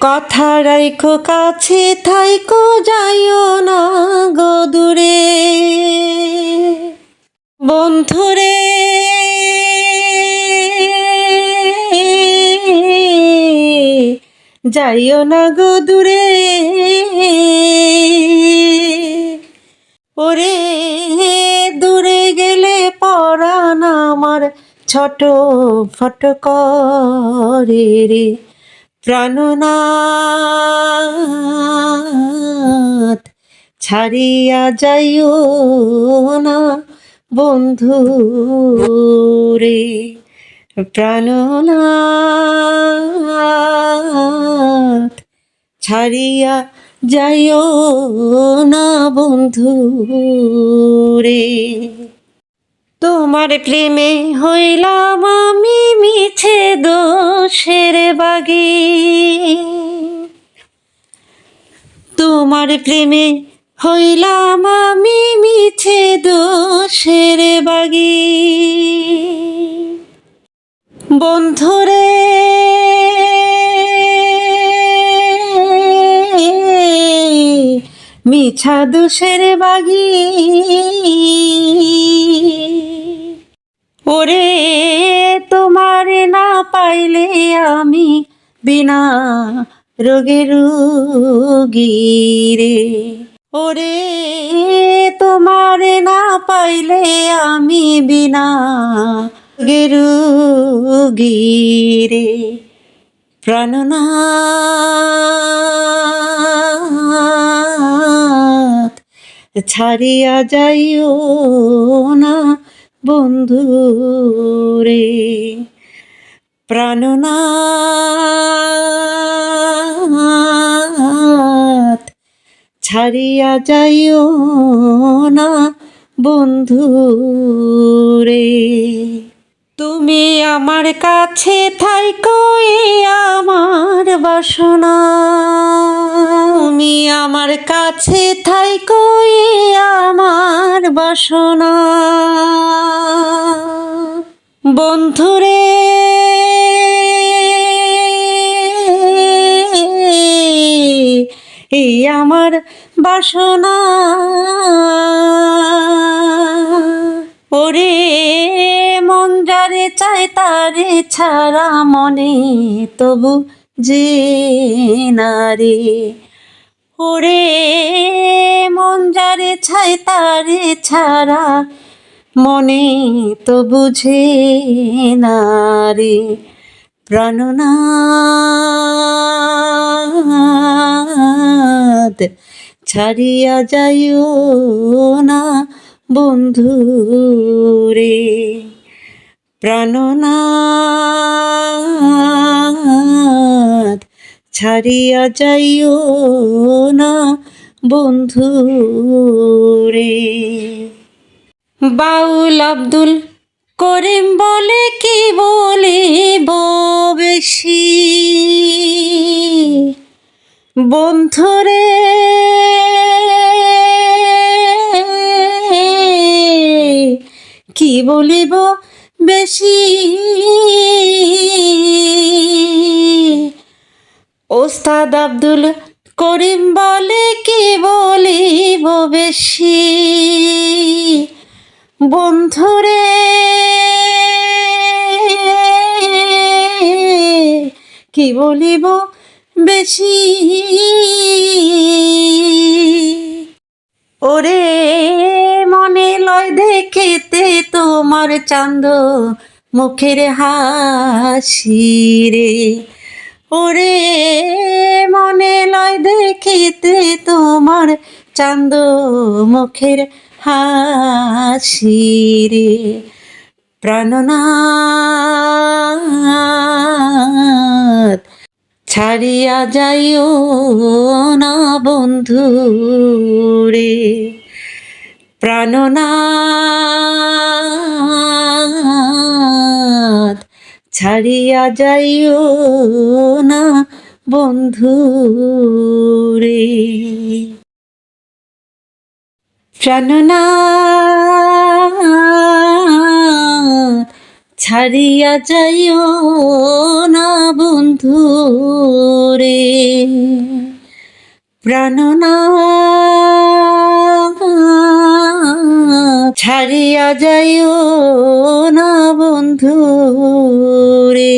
কথা রাইখো, কাছে থাইকো, যাইও না গো দূরে। বন্ধুরে, যাইও না গো দূরে। ওরে, দূরে গেলে পরাণ আমার, ছোট ফট রে। প্রাণনাথ ছাড়িয়া যাইও না বন্ধু রে। প্রাণনাথ ছাড়িয়া যাইও না বন্ধু রে। তোমার প্রেমে হইলাম আমি মিছে দোষের বাগি। তোমার প্রেমে হইলাম আমি মিছে দোষের বাগি। বন্ধুরে, মিছা দোষের বাগি। ওরে তোমার না পাইলে আমি বিনা রোগে রোগী রে। ওরে তোমার না পাইলে আমি বিনা রোগে রোগী রে। প্রাণনাথ ছাড়িয়া যাইও না। বন্ধু রে প্রাণনাথ ছাড়িয়া যাইও না বন্ধু রে তুমি আমার কাছে থাইকো এ আমার বাসনা। তুমি আমার কাছে থাইকো এ আমার বাসনা। বন্ধুরে, এই আমার বাসনা। ওরে, মন যারে চায় তারে ছাড়া মনে তবু যে নারে ওরে, মন যারে ছায় তারে ছাড়া, মনে তো বুঝে না রে ছাড়িয়া যাইও না বন্ধু রে প্রাণনাথ ছাড়িয়া যাইও না বন্ধু রে বাউল আব্দুল করিম বলে কি বলিব বেশি? বন্ধুরে, কি বলিব বেশি? ওস্তাদ আব্দুল করিম বলে, কি বলিব বেশি? বন্ধুরে, কি বলিব বেশি? ওরে মনে লয় দেখিতে তোমার চান্দ, মুখের হাসি রে ওরে মনে লয় দেখিতে তোমার চান্দ মুখের হাসি রে। প্রাণনাথ, ছাড়িয়া যাইও না বন্ধু রে। প্রাণনাথ ছাড়িয়া যাইও না বন্ধু রে প্রাণনাথ ছাড়িয়া যাইও না বন্ধু রে প্রাণনা ছাড়িয়া যাইও না বন্ধু রে